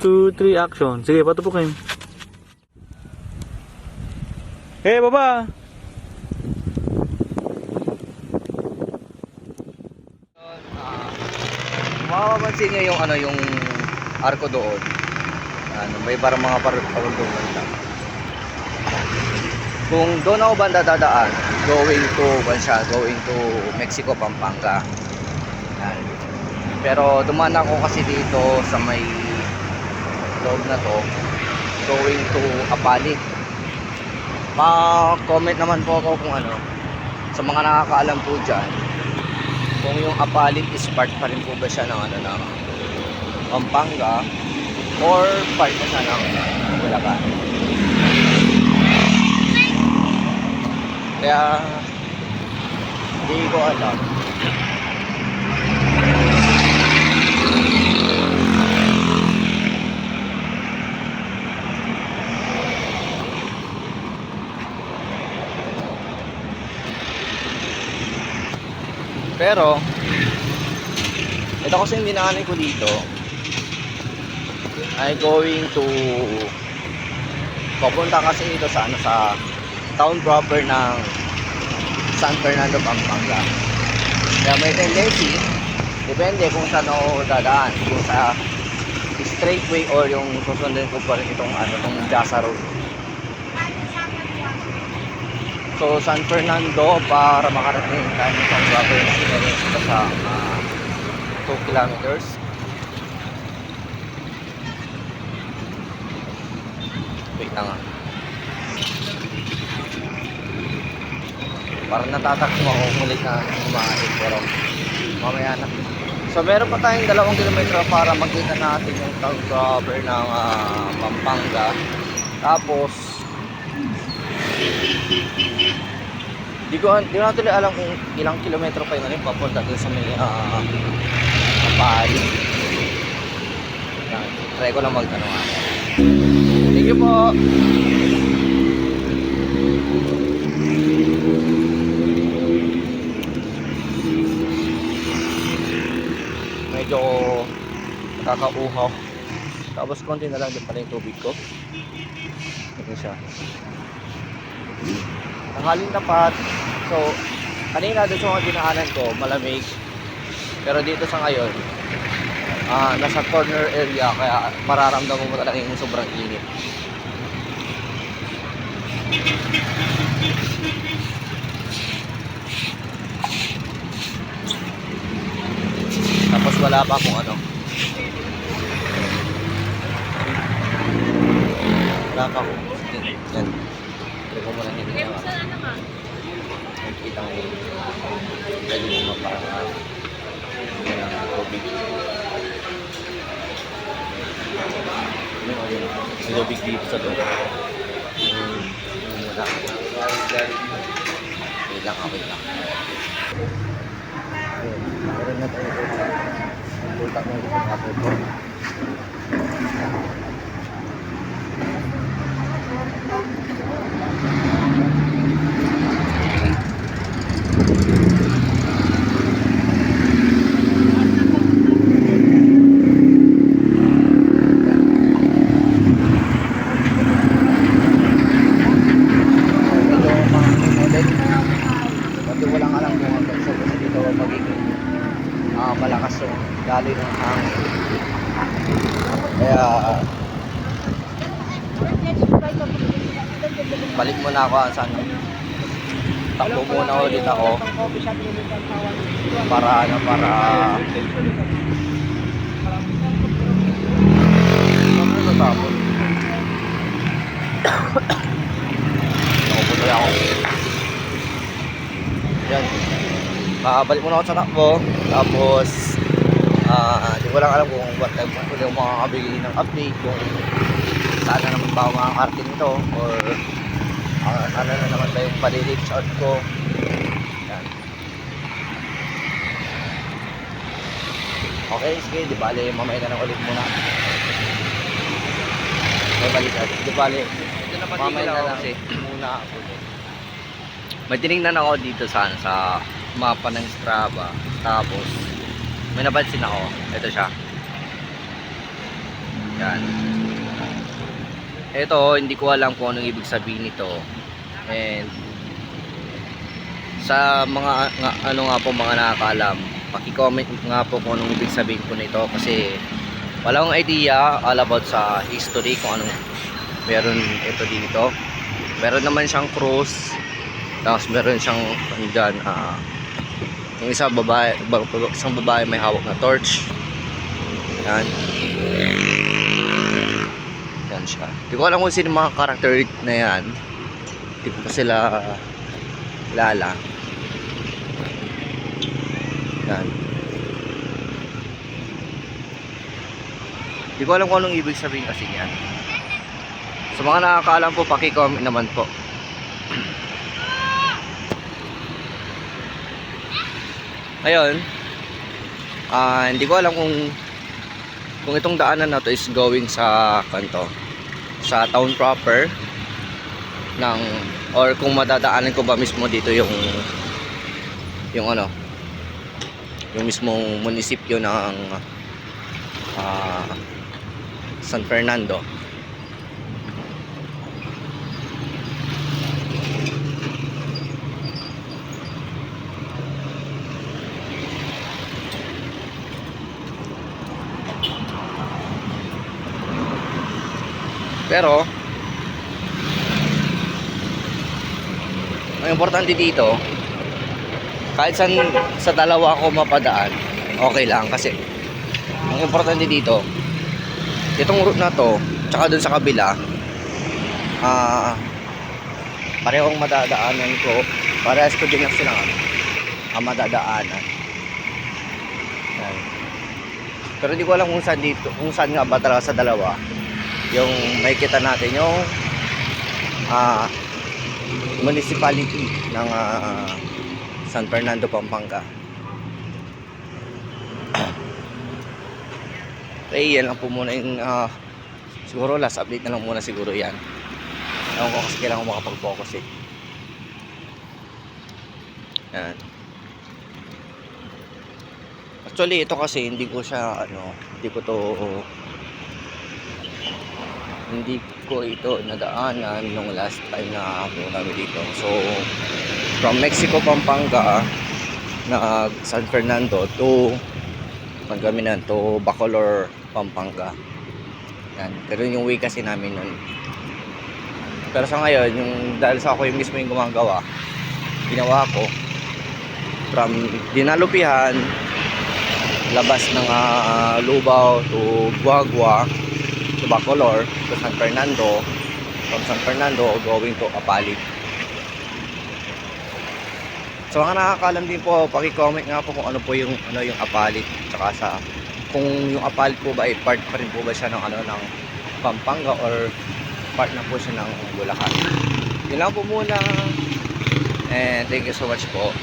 2, 3, action. Sige, patupukin. Hey, baba! Mapapansin niyo yung ano yung arko doon. Ano, may parang mga parulungan lang. Kung doon ako banda dadaan, going to Bansya, going to Mexico, Pampanga. Pero dumaan ako kasi dito sa may loob na to, going to Apalit. Pa-comment naman po ako kung ano, sa mga nakakaalam po dyan, kung yung Apalit is part pa rin po ba siya ng ano ng Pampanga or part na siya ng Bulacan. Kaya hindi ko alam. Pero ito kasi yung dinaanan ko dito ay going to papunta kasi ito sa ano sa town proper ng San Fernando, Pampanga. Kaya may tendency, depende kung saan ako dadaan, kung sa straightway or yung susundin ko pa rin itong ano, itong Jasa Road. So, San Fernando para makarating tayo ng town proper na ito sa ah, 2 kilometers. Wait lang ah. Parang natatakbo ako ulit na kumain pero mamaya na. So meron pa tayong dalawang kilometro para makita natin yung proper ng ah, Pampanga. Tapos di ko di ko na tuloy alam kung ilang kilometro pa yun ano, papunta dun sa may uh, Kapali. Yan. Try ko lang magtanong ako. Thank you po. medyo nakakauhaw tapos konti na lang din pala yung tubig ko ito siya tanghalin tapat. So kanina doon sa mga dinaanan ko malamig. Pero dito sa ngayon ah nasa corner area kaya mararamdaman mo talaga yung sobrang init. Tapos wala pa akong ano. Wala pa akong yan Try ko muna hindi na mo maparang yan ang tubig yun o yun may tubig dito sa loob yung yung wala wait lang ah, wait lang meron na tayo punta mo dito sa po Medyo mga model Pati walang alam kung hanggang sa gusto dito magiging ah, malakas yung daloy ng hangin. Kaya balik muna ako sa ano. Takbo muna ulit ako para ano para Ano natapos? Nakupunoy ako. Yan. Makabalik muna ako sa takbo. Tapos, ah, di ko lang alam kung what time ko yung makakabigay ng update kung saan na naman ba ako makakarating nito or ah, ano na naman ba yung pali-reach out ko. Yan. Okay, sige, di bali, mamaya na lang ulit muna. May balikan. Di bali, mamaya na lang muna ako. May tinignan ako dito sa, sa mapa ng Strava. Tapos, may napansin ako. Ito siya. Yan. Ito, hindi ko alam kung anong ibig sabihin nito. And sa mga nga, ano nga po mga nakakaalam, paki-comment nga po kung anong ibig sabihin po nito kasi wala akong idea all about sa history kung anong meron ito dito. Meron naman siyang cross. Tapos meron siyang dyan, ah, yung isa babae, ba- ba- isang babae may hawak na torch. Yan. Yan siya. Hindi ko alam kung sino mga character na yan. Hindi ko pa sila lala. Yan. Hindi ko alam kung anong ibig sabihin kasi yan. Sa mga nakakaalam po, paki-comment naman po. Ngayon, ah hindi ko alam kung kung itong daanan na to is going sa kanto sa town proper ng or kung madadaanan ko ba mismo dito yung yung ano yung mismong munisipyo ng ah, San Fernando Pero ang importante dito kahit san, sa dalawa ako mapadaan okay lang. Kasi ang importante dito itong route na to tsaka dun sa kabila ah parehong madadaanan ko. Parehas ko din ano, ang madadaanan. Yan. pero di ko alam kung saan dito kung saan nga ba talaga sa dalawa yung makikita natin yung ah municipality ng ah, San Fernando, Pampanga. okay, yan lang po muna yung ah, siguro last update na lang muna siguro yan. Ewan ko kasi kailangan ko makapag-focus eh. Yan. Actually, ito kasi hindi ko siya ano, hindi ko to hindi ko ito nadaanan nung last time na ako kami dito. So, from Mexico, Pampanga, na San Fernando to Pangaminan to Bacolor, Pampanga. Yan. Pero yung way kasi namin nun. Pero sa ngayon, yung dahil sa ako yung mismo yung gumagawa, ginawa ko from Dinalupihan, labas ng ah, Lubao to Guagua, to Bacolor to San Fernando from San Fernando going to Apalit. So mga nakakalam din po paki-comment nga po kung ano po yung ano yung Apalit tsaka sa kung yung Apalit po ba ay part pa rin po ba siya ng ano ng Pampanga or part na po siya ng Bulacan. Yun lang po muna and thank you so much po